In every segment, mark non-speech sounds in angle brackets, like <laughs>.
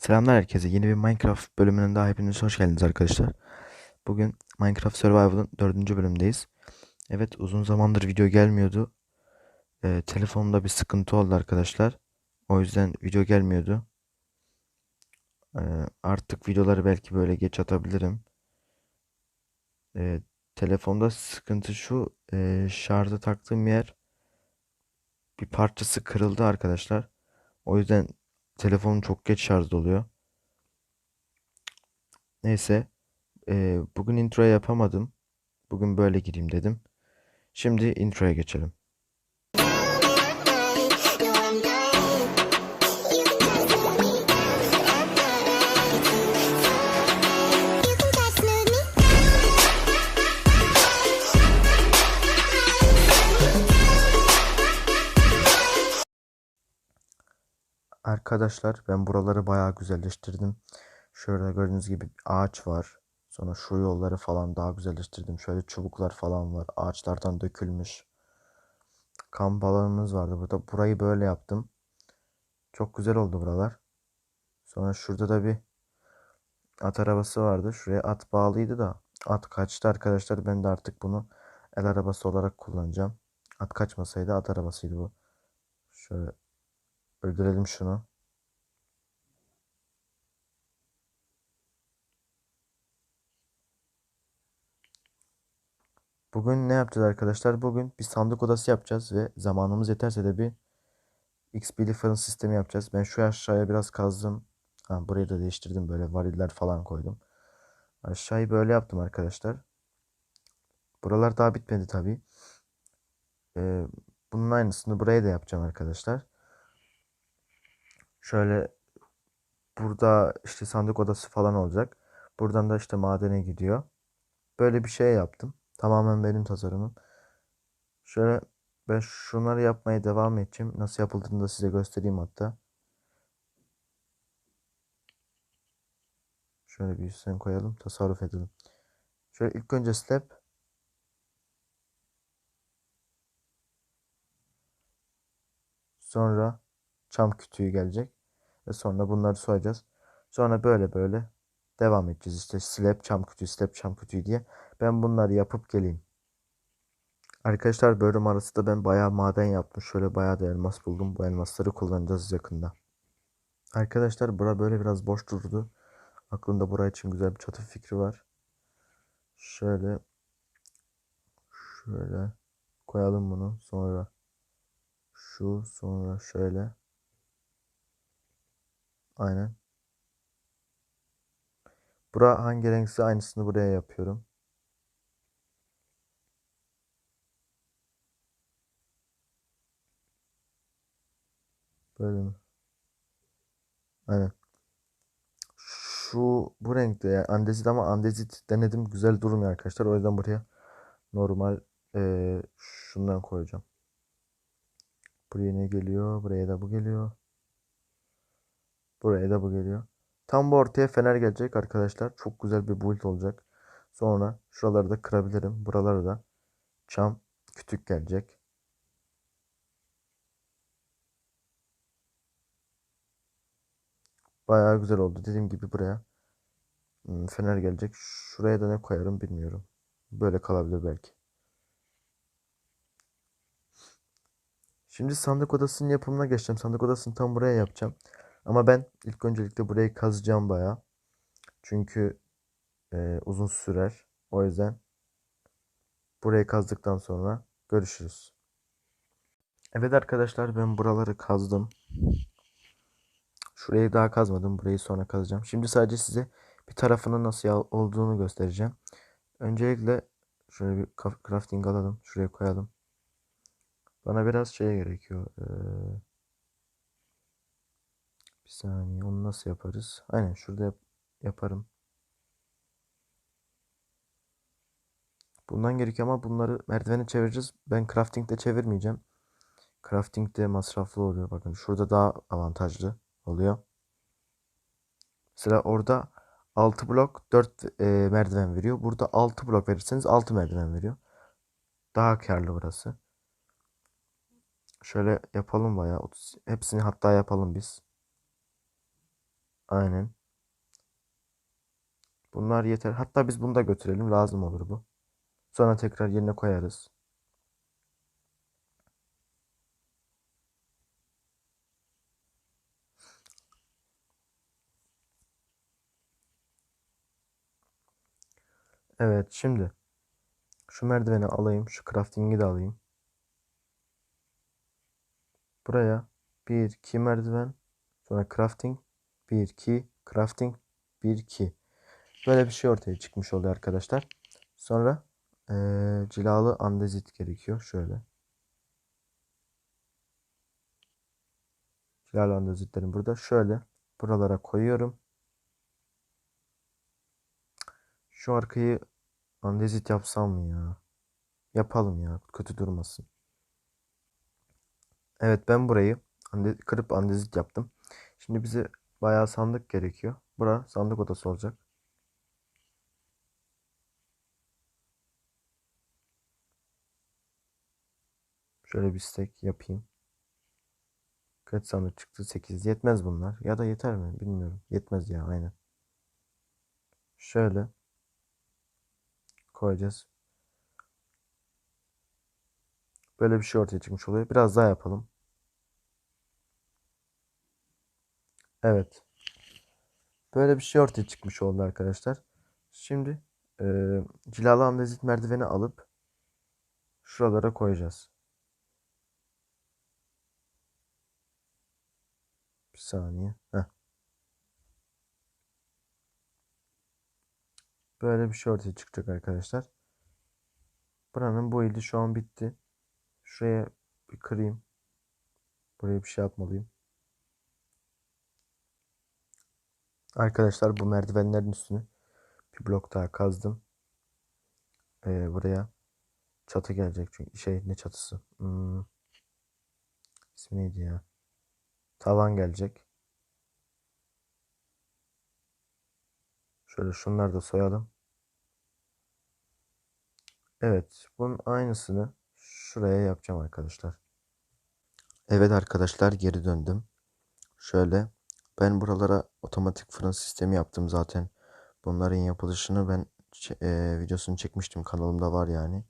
Selamlar herkese. Yeni bir Minecraft bölümünün daha hepiniz hoş geldiniz arkadaşlar. Bugün Minecraft Survival'ın dördüncü bölümdeyiz. Evet uzun zamandır video gelmiyordu. Ee, telefonumda bir sıkıntı oldu arkadaşlar. O yüzden video gelmiyordu. Ee, artık videoları belki böyle geç atabilirim. Ee, telefonda sıkıntı şu. E, şarja taktığım yer bir parçası kırıldı arkadaşlar. O yüzden telefonum çok geç şarj oluyor. Neyse. Ee, bugün intro yapamadım. Bugün böyle gireyim dedim. Şimdi introya geçelim. Arkadaşlar ben buraları bayağı güzelleştirdim. Şöyle gördüğünüz gibi ağaç var. Sonra şu yolları falan daha güzelleştirdim. Şöyle çubuklar falan var. Ağaçlardan dökülmüş. Kamp alanımız vardı burada. Burayı böyle yaptım. Çok güzel oldu buralar. Sonra şurada da bir at arabası vardı. Şuraya at bağlıydı da at kaçtı arkadaşlar. Ben de artık bunu el arabası olarak kullanacağım. At kaçmasaydı at arabasıydı bu. Şöyle öldürelim şunu. Bugün ne yapacağız arkadaşlar? Bugün bir sandık odası yapacağız ve zamanımız yeterse de bir XP'li fırın sistemi yapacağız. Ben şu aşağıya biraz kazdım. Ha, burayı da değiştirdim. Böyle variller falan koydum. Aşağıyı böyle yaptım arkadaşlar. Buralar daha bitmedi tabii. Ee, bunun aynısını buraya da yapacağım arkadaşlar. Şöyle burada işte sandık odası falan olacak. Buradan da işte madene gidiyor. Böyle bir şey yaptım. Tamamen benim tasarımım. Şöyle ben şunları yapmaya devam edeceğim. Nasıl yapıldığını da size göstereyim hatta. Şöyle bir üstten koyalım. Tasarruf edelim. Şöyle ilk önce step. Sonra çam kütüğü gelecek. Ve sonra bunları soyacağız. Sonra böyle böyle devam edeceğiz. İşte slab çam kütüğü, slab çam kütüğü diye. Ben bunları yapıp geleyim. Arkadaşlar bölüm arası da ben bayağı maden yaptım. Şöyle bayağı da elmas buldum. Bu elmasları kullanacağız yakında. Arkadaşlar bura böyle biraz boş durdu. Aklımda buraya için güzel bir çatı fikri var. Şöyle şöyle koyalım bunu. Sonra şu sonra şöyle. Aynen. Bura hangi renkse aynısını buraya yapıyorum. Böyle mi? Aynen. Şu bu renkte yani andezit ama andezit denedim güzel durmuyor arkadaşlar. O yüzden buraya normal ee, şundan koyacağım. Buraya ne geliyor? Buraya da bu geliyor. Buraya da bu geliyor. Tam bu ortaya fener gelecek arkadaşlar. Çok güzel bir build olacak. Sonra şuraları da kırabilirim. Buralara da çam kütük gelecek. Bayağı güzel oldu. Dediğim gibi buraya hmm, fener gelecek. Şuraya da ne koyarım bilmiyorum. Böyle kalabilir belki. Şimdi sandık odasının yapımına geçeceğim. Sandık odasını tam buraya yapacağım. Ama ben ilk öncelikle burayı kazacağım bayağı. Çünkü e, uzun sürer. O yüzden burayı kazdıktan sonra görüşürüz. Evet arkadaşlar ben buraları kazdım. Şurayı daha kazmadım. Burayı sonra kazacağım. Şimdi sadece size bir tarafının nasıl olduğunu göstereceğim. Öncelikle şöyle bir crafting alalım. Şuraya koyalım. Bana biraz şey gerekiyor. Ee, bir saniye onu nasıl yaparız? Aynen şurada yap yaparım. Bundan gerekiyor ama bunları merdivene çevireceğiz. Ben crafting'de çevirmeyeceğim. Crafting'de masraflı oluyor. Bakın şurada daha avantajlı oluyor. Mesela orada 6 blok 4 e, merdiven veriyor. Burada 6 blok verirseniz 6 merdiven veriyor. Daha karlı burası. Şöyle yapalım bayağı. 30, hepsini hatta yapalım biz. Aynen. Bunlar yeter. Hatta biz bunu da götürelim. Lazım olur bu. Sonra tekrar yerine koyarız. Evet şimdi şu merdiveni alayım. Şu crafting'i de alayım. Buraya 1 2 merdiven sonra crafting 1 2 crafting 1 2 böyle bir şey ortaya çıkmış oluyor arkadaşlar. Sonra eee, cilalı andezit gerekiyor. Şöyle. Cilalı andezitlerim burada. Şöyle buralara koyuyorum. Şu arkayı andezit yapsam mı ya? Yapalım ya. Kötü durmasın. Evet ben burayı ande- kırıp andezit yaptım. Şimdi bize bayağı sandık gerekiyor. Bura sandık odası olacak. Şöyle bir stack yapayım. Kaç sandık çıktı? 8. Yetmez bunlar. Ya da yeter mi? Bilmiyorum. Yetmez ya aynen. Şöyle koyacağız. Böyle bir şey ortaya çıkmış oluyor. Biraz daha yapalım. Evet. Böyle bir şey ortaya çıkmış oldu arkadaşlar. Şimdi eee cilalı andezit merdiveni alıp şuralara koyacağız. Bir saniye. Heh. Böyle bir şey ortaya çıkacak arkadaşlar. Buranın bu ili şu an bitti. Şuraya bir kırayım. Buraya bir şey yapmalıyım. Arkadaşlar bu merdivenlerin üstünü bir blok daha kazdım. Ee, buraya çatı gelecek çünkü şey ne çatısı? Hmm. İsmi neydi ya? Tavan gelecek. Şöyle şunları da soyalım. Evet, bunun aynısını şuraya yapacağım arkadaşlar. Evet arkadaşlar geri döndüm. Şöyle ben buralara otomatik fırın sistemi yaptım zaten. Bunların yapılışını ben e, videosunu çekmiştim kanalımda var yani.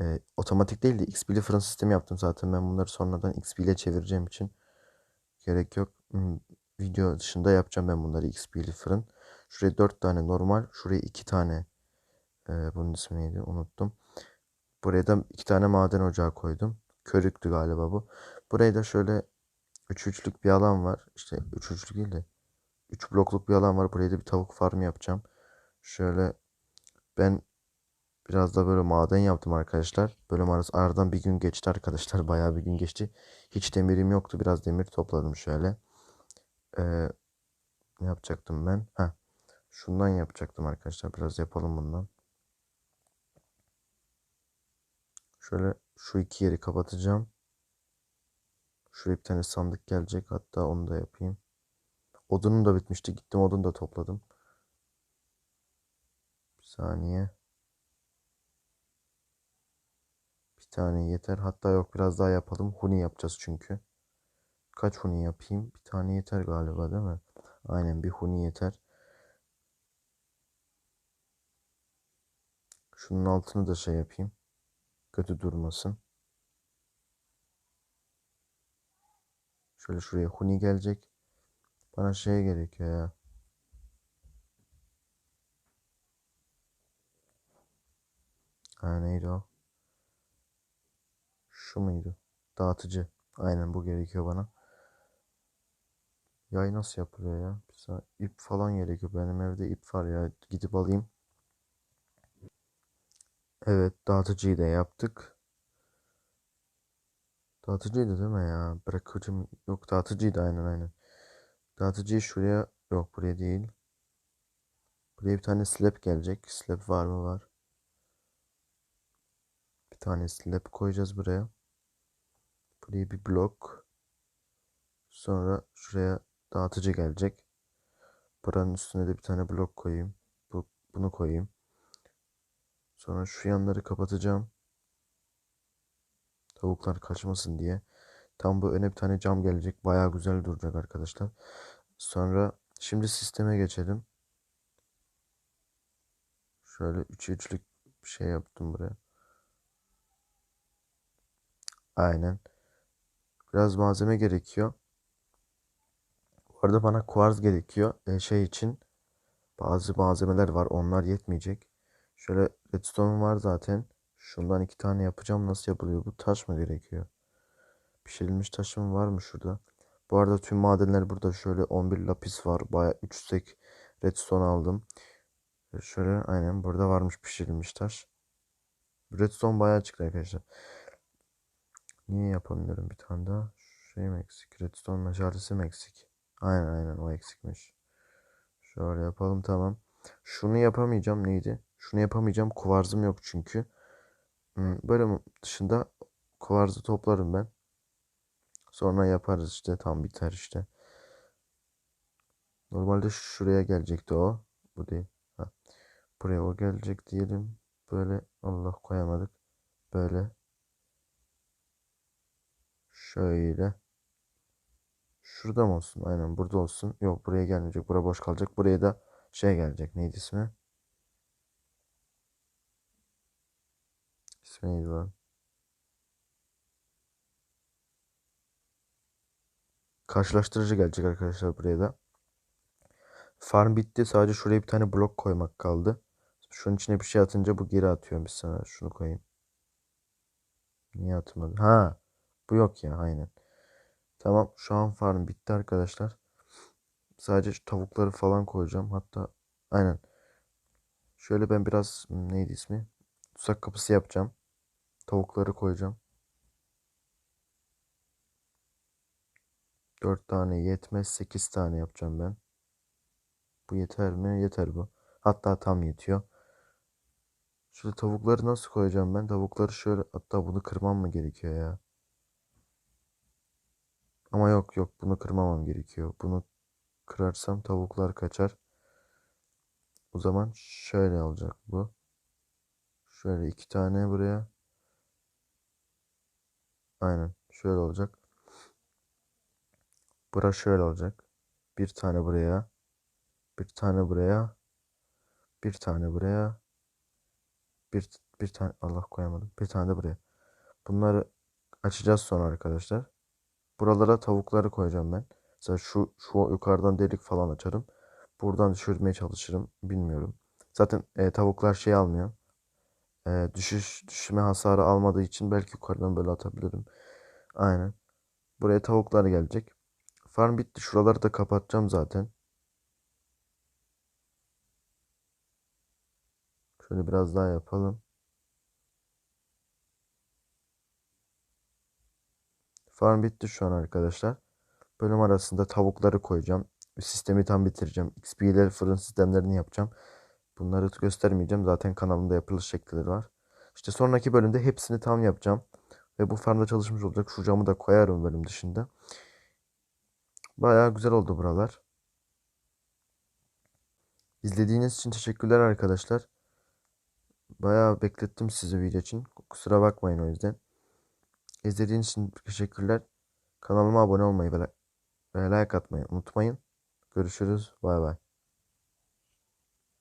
E, otomatik değil de XP'li fırın sistemi yaptım zaten. Ben bunları sonradan XP ile çevireceğim için gerek yok. Hmm, Video dışında yapacağım ben bunları XP'li fırın. Şuraya 4 tane normal, şuraya 2 tane e, bunun ismi neydi unuttum. Buraya da 2 tane maden ocağı koydum. Körüktü galiba bu. Buraya da şöyle 3 üçlük bir alan var. İşte 3 üçlük değil de 3 blokluk bir alan var. Buraya da bir tavuk farmı yapacağım. Şöyle ben biraz da böyle maden yaptım arkadaşlar. Bölüm arası aradan bir gün geçti arkadaşlar. <laughs> Bayağı bir gün geçti. Hiç demirim yoktu. Biraz demir topladım şöyle. Ee, ne yapacaktım ben? Ha, şundan yapacaktım arkadaşlar. Biraz yapalım bundan. Şöyle şu iki yeri kapatacağım. Şuraya bir tane sandık gelecek. Hatta onu da yapayım. Odunum da bitmişti. Gittim odun da topladım. Bir saniye. Bir tane yeter. Hatta yok biraz daha yapalım. Huni yapacağız çünkü. Kaç huni yapayım? Bir tane yeter galiba değil mi? Aynen bir huni yeter. Şunun altını da şey yapayım. Kötü durmasın. Şöyle şuraya huni gelecek. Bana şey gerekiyor ya. Ha neydi o? Şu muydu? Dağıtıcı. Aynen bu gerekiyor bana. Yay nasıl yapılıyor ya? Sa- ip falan gerekiyor. Benim evde ip var ya. Gidip alayım. Evet dağıtıcıyı da yaptık. Dağıtıcıydı değil mi ya? Bırakıcım yok dağıtıcıydı aynen aynen. Dağıtıcıyı şuraya yok buraya değil. Buraya bir tane slab gelecek. Slab var mı var? Bir tane slab koyacağız buraya. Buraya bir blok. Sonra şuraya dağıtıcı gelecek. Buranın üstüne de bir tane blok koyayım. Bu, bunu koyayım. Sonra şu yanları kapatacağım. Tavuklar kaçmasın diye. Tam bu öne bir tane cam gelecek. Baya güzel duracak arkadaşlar. Sonra Şimdi sisteme geçelim. Şöyle 3'e 3'lük bir şey yaptım buraya. Aynen. Biraz malzeme gerekiyor. Bu arada bana kuarz gerekiyor. E, şey için bazı malzemeler var. Onlar yetmeyecek. Şöyle redstone var zaten. Şundan iki tane yapacağım. Nasıl yapılıyor bu? Taş mı gerekiyor? Pişirilmiş taşım var mı şurada? Bu arada tüm madenler burada. Şöyle 11 lapis var. Baya 3 stack redstone aldım. Şöyle aynen burada varmış pişirilmiş taş. Redstone bayağı çıktı arkadaşlar. Niye yapamıyorum bir tane daha? Şey mi eksik? Redstone meşalesi mi eksik? Aynen aynen o eksikmiş. Şöyle yapalım tamam. Şunu yapamayacağım neydi? Şunu yapamayacağım. Kuvarzım yok çünkü. Böyle dışında kuvarzı toplarım ben. Sonra yaparız işte tam biter işte. Normalde şuraya gelecekti o. Bu değil. Ha. Buraya o gelecek diyelim. Böyle Allah koyamadık. Böyle. Şöyle. Şurada mı olsun? Aynen burada olsun. Yok buraya gelmeyecek. Bura boş kalacak. Buraya da şey gelecek. Neydi ismi? İsmi neydi lan? Karşılaştırıcı gelecek arkadaşlar buraya da. Farm bitti. Sadece şuraya bir tane blok koymak kaldı. Şunun içine bir şey atınca bu geri atıyor. Bir sana şunu koyayım. Niye atmadı? Ha. Bu yok ya. Aynen. Tamam. Şu an farm bitti arkadaşlar. Sadece tavukları falan koyacağım. Hatta aynen. Şöyle ben biraz hmm, neydi ismi? Tuzak kapısı yapacağım. Tavukları koyacağım. 4 tane yetmez. 8 tane yapacağım ben. Bu yeter mi? Yeter bu. Hatta tam yetiyor. Şöyle tavukları nasıl koyacağım ben? Tavukları şöyle hatta bunu kırmam mı gerekiyor ya? Ama yok yok bunu kırmamam gerekiyor. Bunu kırarsam tavuklar kaçar. O zaman şöyle olacak bu. Şöyle iki tane buraya. Aynen şöyle olacak. Bura şöyle olacak. Bir tane buraya. Bir tane buraya. Bir tane buraya. Bir, bir tane Allah koyamadım. Bir tane de buraya. Bunları açacağız sonra arkadaşlar. Buralara tavukları koyacağım ben. Mesela şu şu yukarıdan delik falan açarım. Buradan düşürmeye çalışırım. Bilmiyorum. Zaten e, tavuklar şey almıyor. E, düşüş düşme hasarı almadığı için belki yukarıdan böyle atabilirim. Aynen. Buraya tavuklar gelecek. Farm bitti. Şuraları da kapatacağım zaten. Şöyle biraz daha yapalım. Farm bitti şu an arkadaşlar. Bölüm arasında tavukları koyacağım. Sistemi tam bitireceğim. XP'leri fırın sistemlerini yapacağım. Bunları göstermeyeceğim. Zaten kanalımda yapılış şekilleri var. İşte sonraki bölümde hepsini tam yapacağım. Ve bu farmda çalışmış olacak. Şu camı da koyarım bölüm dışında. Bayağı güzel oldu buralar. İzlediğiniz için teşekkürler arkadaşlar. Bayağı beklettim sizi video için. Kusura bakmayın o yüzden. İzlediğiniz için teşekkürler. Kanalıma abone olmayı ve like atmayı unutmayın. Görüşürüz. Bay bay.